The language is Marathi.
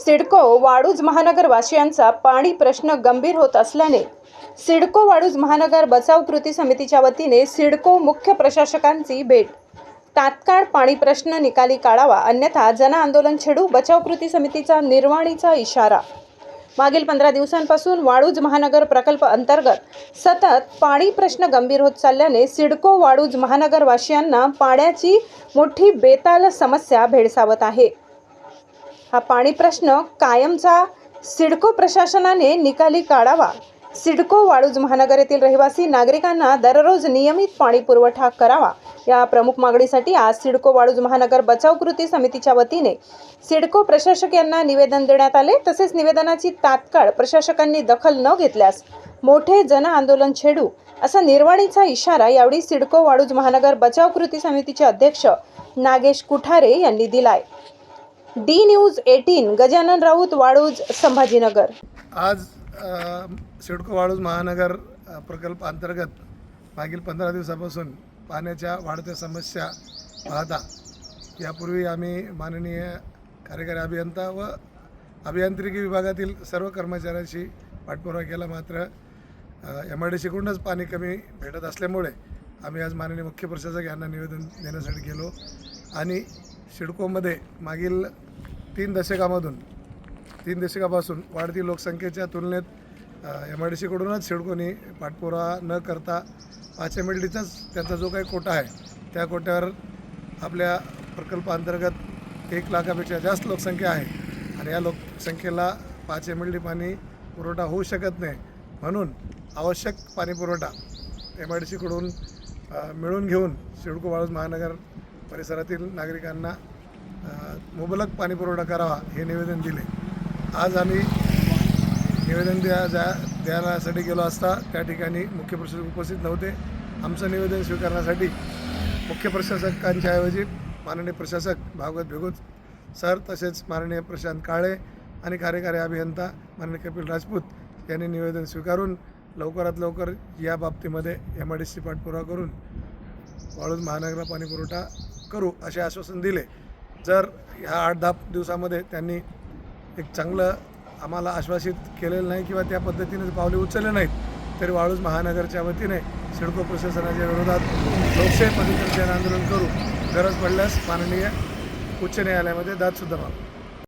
सिडको वाळूज महानगरवासियांचा पाणी प्रश्न गंभीर होत असल्याने सिडको वाळूज महानगर बचाव कृती समितीच्या वतीने सिडको मुख्य प्रशासकांची भेट. तात्काळ पाणी प्रश्न निकाली काढावा अन्यथा जन आंदोलन छेडू बचाव कृती समितीचा निर्वाणीचा इशारा. मागील पंधरा दिवसांपासून वाळूज महानगर प्रकल्प अंतर्गत सतत पाणी प्रश्न गंभीर होत चालल्याने सिडको वाळूज महानगरवासियांना पाण्याची मोठी बेताल समस्या भेडसावत आहे. हा पाणी प्रश्न कायमचा सिडको प्रशासनाने निकाली काढावा. सिडको वाळूज महानगर येथील रहिवासी नागरिकांना दररोज नियमित पाणी पुरवठा करावा. या प्रमुख मागणीसाठी आज सिडको वाळूज महानगर बचाव कृती समितीच्या वतीने सिडको प्रशासक यांना निवेदन देण्यात आले. तसेच निवेदनाची तात्काळ प्रशासकांनी दखल न घेतल्यास मोठे जन आंदोलन छेडू असा निर्वाणीचा इशारा यावेळी सिडको वाळूज महानगर बचाव कृती समितीचे अध्यक्ष नागेश कुठारे यांनी दिलाय. D news eighteen Gajanan Raut Waluj Sambhajinagar. आज सिडको वाळूज महानगर प्रकल्प अंतर्गत मागील पंधरा दिवसापासून पाण्याच्या वाढत्या समस्या पाहता. यापूर्वी आम्ही माननीय कार्यकारी अभियंता व अभियांत्रिकी विभागातील सर्व कर्मचाऱ्यांशी पाठपुरावा केला. मात्र एम आय डी सीकडूनच पाणी कमी भेटत असल्यामुळे आम्ही आज माननीय मुख्य प्रशासक यांना निवेदन देण्यासाठी गेलो आणि सिडकोमध्ये मागील तीन दशकामधून तीन दशकापासून वाढती लोकसंख्येच्या तुलनेत एम आय डी सीकडूनच सिडकोनी पाठपुरा न करता पाच एम एल डीचाच त्यांचा जो काही कोटा आहे त्या कोट्यावर आपल्या प्रकल्पांतर्गत एक लाखापेक्षा जास्त लोकसंख्या आहे. आणि या लोकसंख्येला पाच एम एल डी पाणी पुरवठा होऊ शकत नाही. म्हणून आवश्यक पाणी पुरवठा एम आय डी सीकडून मिळून घेऊन सिडको वाळूज महानगर परिसरातील नागरिकांना मुबलक पाणीपुरवठा करावा हे निवेदन दिले. आज आम्ही निवेदन द्या जा द्यायसाठी गेलो असता त्या ठिकाणी मुख्य प्रशासक उपस्थित नव्हते. आमचं निवेदन स्वीकारण्यासाठी मुख्य प्रशासकांच्या ऐवजी माननीय प्रशासक भागवत भेगोत सर तसेच माननीय प्रशांत काळे आणि कार्यकारी अभियंता माननीय कपिल राजपूत यांनी निवेदन स्वीकारून लवकरात लवकर या बाबतीमध्ये एम आय डी सी पाठपुरावा करून वाळूज महानगरला पाणीपुरवठा करू असे आश्वासन दिले. जर ह्या आठ दहा दिवसामध्ये त्यांनी एक चांगलं आम्हाला आश्वासित केलेलं नाही किंवा त्या पद्धतीने पावले उचलले नाहीत तरी वाळूज महानगरच्या वतीने सिडको प्रशासनाच्या विरोधात लोकशाही पद्धतीने आंदोलन करू. गरज पडल्यास माननीय उच्च न्यायालयामध्ये दादसुद्धा मागू.